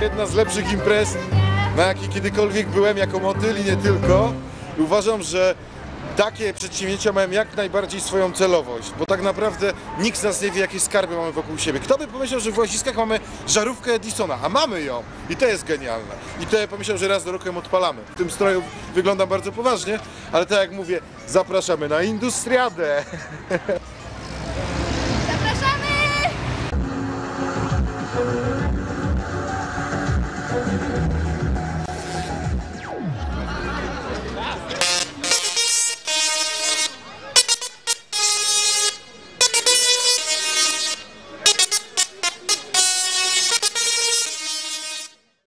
Jedna z lepszych imprez, na jakiej kiedykolwiek byłem jako motyl i nie tylko. Uważam, że takie przedsięwzięcia mają jak najbardziej swoją celowość, bo tak naprawdę nikt z nas nie wie, jakie skarby mamy wokół siebie. Kto by pomyślał, że w Łaziskach mamy żarówkę Edisona, a mamy ją i to jest genialne. I to ja pomyślał, że raz do roku ją odpalamy. W tym stroju wyglądam bardzo poważnie, ale tak jak mówię, zapraszamy na Industriadę. Zapraszamy!